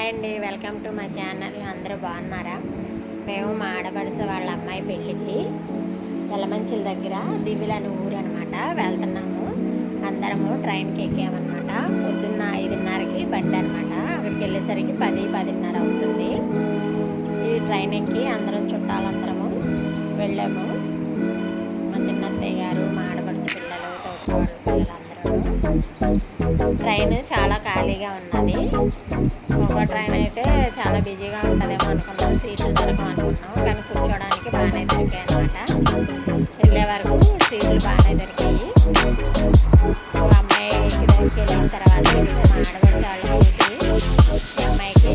Hi అండి welcome to మా channel. అందరూ బాగున్నారా? మేము మా ఆడపడుచు వాళ్ళ అమ్మాయి పెళ్ళికి వెలమంచుల దగ్గర దివిల అనే ఊరు అనమాట వెళ్తున్నాము. అందరము ట్రైన్కి ఎక్కామన్నమాట. పొద్దున్న ఐదున్నరకి బండి అనమాట అక్కడికి వెళ్ళేసరికి పది పదిన్నర అవుతుంది. ఈ ట్రైన్ ఎక్కి అందరం చుట్టాలందరము వెళ్ళాము. మా చిన్నత్తయ్య గారు మా ఆడపడుచు పిల్లలు తోటి ట్రైన్ చాలా ఖాళీగా ఉన్నది. ఒక ట్రైన్ అయితే చాలా బిజీగా ఉంటుందేమో అనుకున్నాం. సీట్లు దొరకం అనుకున్నాం. కానీ కూర్చోడానికి బాగానే దొరికాయి అనమాట వెళ్ళే వరకు సీట్లు బాగానే దొరికాయి. ఒక అమ్మాయికి దగ్గరికి వెళ్ళిన తర్వాత మా ఆడబడి వాళ్ళకి అమ్మాయికి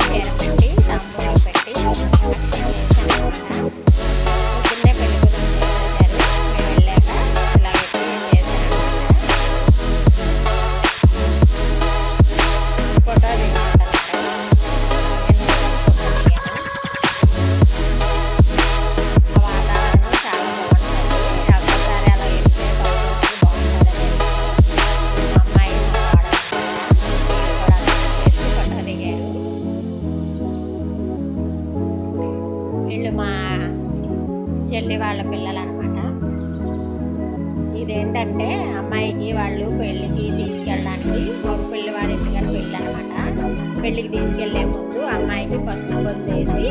ఏంటంటే అమ్మాయికి వాళ్ళు పెళ్ళికి తీసుకెళ్ళడానికి ఒక పెళ్ళి వారి ఇంటికాడ పెళ్ళి అనమాట పెళ్ళికి తీసుకెళ్ళే ముందు అమ్మాయికి పసుపు పొద్దు వేసి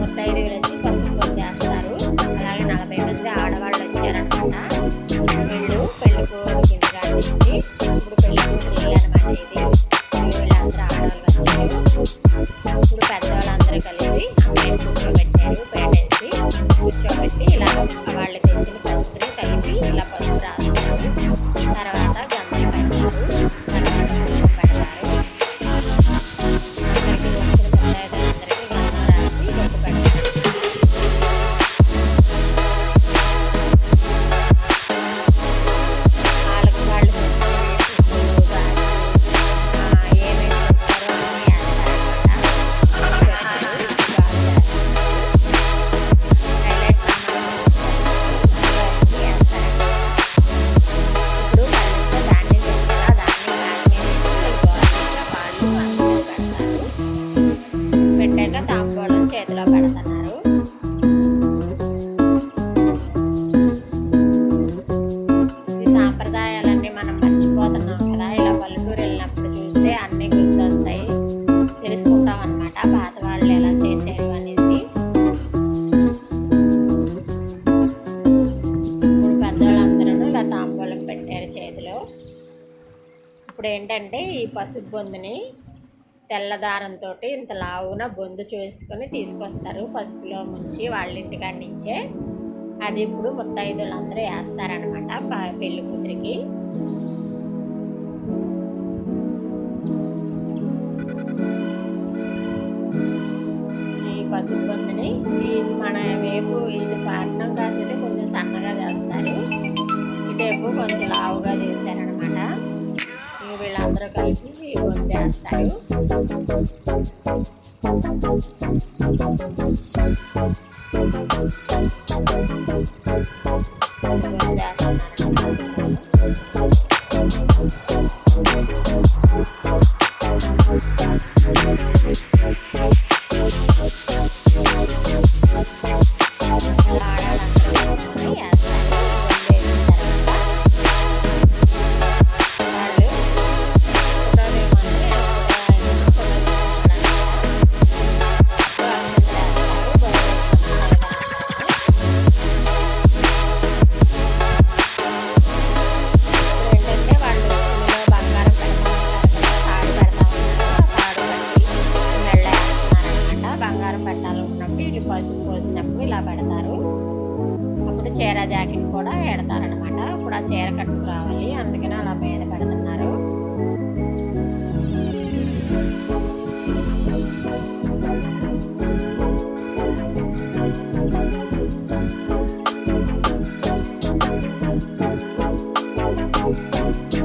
ముత్తైదువులు వచ్చి పసుపు పొద్దు అలాగే నలభై మంది ఆడవాళ్ళు వచ్చారనమాట వీళ్ళు పెళ్ళి కోరికి నుంచి ఇప్పుడు పెళ్ళి కూతురు అనమాట ఇది. వీళ్ళందరూ ఆడవాళ్ళు వచ్చారు. ఇప్పుడు పెద్దవాళ్ళందరూ కలిసి అమ్మాయిని కూర్చోబెట్టారు ఇప్పుడు ఏంటంటే ఈ పసుపు బొందుని తెల్లదారంతో ఇంత లావున బొందు చేసుకొని తీసుకొస్తారు. పసుపులో ముంచి వాళ్ళ ఇంటికాడ నుంచే. అది ఇప్పుడు ముత్తైదులు అందరూ వేస్తారనమాట ప- పెళ్ళి కూతురికి. ఈ పసుపు బొందుని ఈ మన వేపు ఇది పట్నం కాసేది కొంచెం సన్నగా చేస్తారు. ఇటేపు కొంచెం లావుగా చేశారనమాట వీళ్ళందరూ కలిసి ఈ బొందు వేస్తారు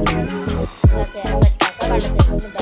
I'm gonna talk it.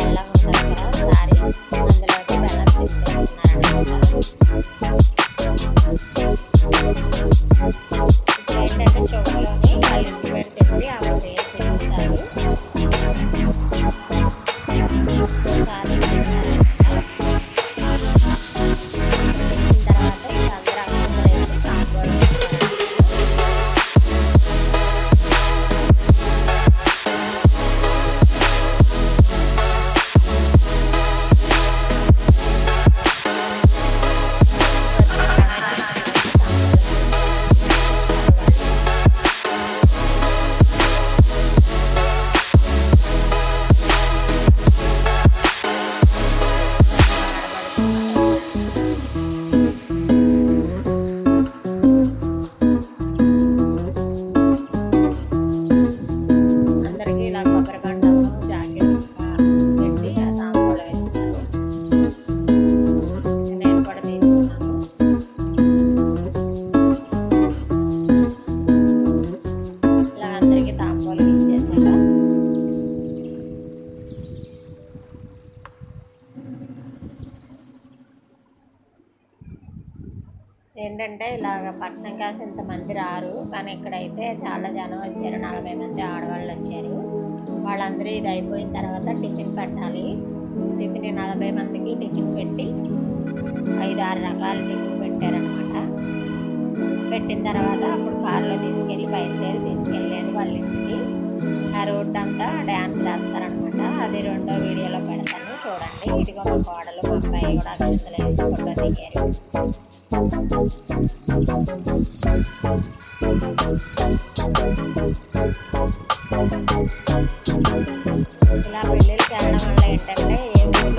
ఏంటంటే ఇలాగ పట్నం కాసి ఇంతమంది రారు. కానీ ఇక్కడైతే చాలా జనం వచ్చారు. నలభై మంది ఆడవాళ్ళు వచ్చారు. వాళ్ళందరూ ఇది అయిపోయిన తర్వాత టిఫిన్ పెట్టాలి. టిఫిన్ నలభై మందికి టిఫిన్ పెట్టి ఐదు ఆరు రకాల టిఫిన్ పెట్టారనమాట పెట్టిన తర్వాత అప్పుడు కారులో తీసుకెళ్ళి బయలుదేరి తీసుకెళ్ళేది వాళ్ళ ఇంటికి ఆ రోడ్డు అంతా డ్యాన్స్ వేస్తారనమాట అది రెండో వీడియో చూడండి. ఇదిగో మా కోడలు మా అబ్బాయి కూడా అక్షంతలు వేసి ఫోటో దిగారు. ఇలా పెళ్ళిళ్ళు వెళ్ళడం వల్ల ఏంటంటే ఏ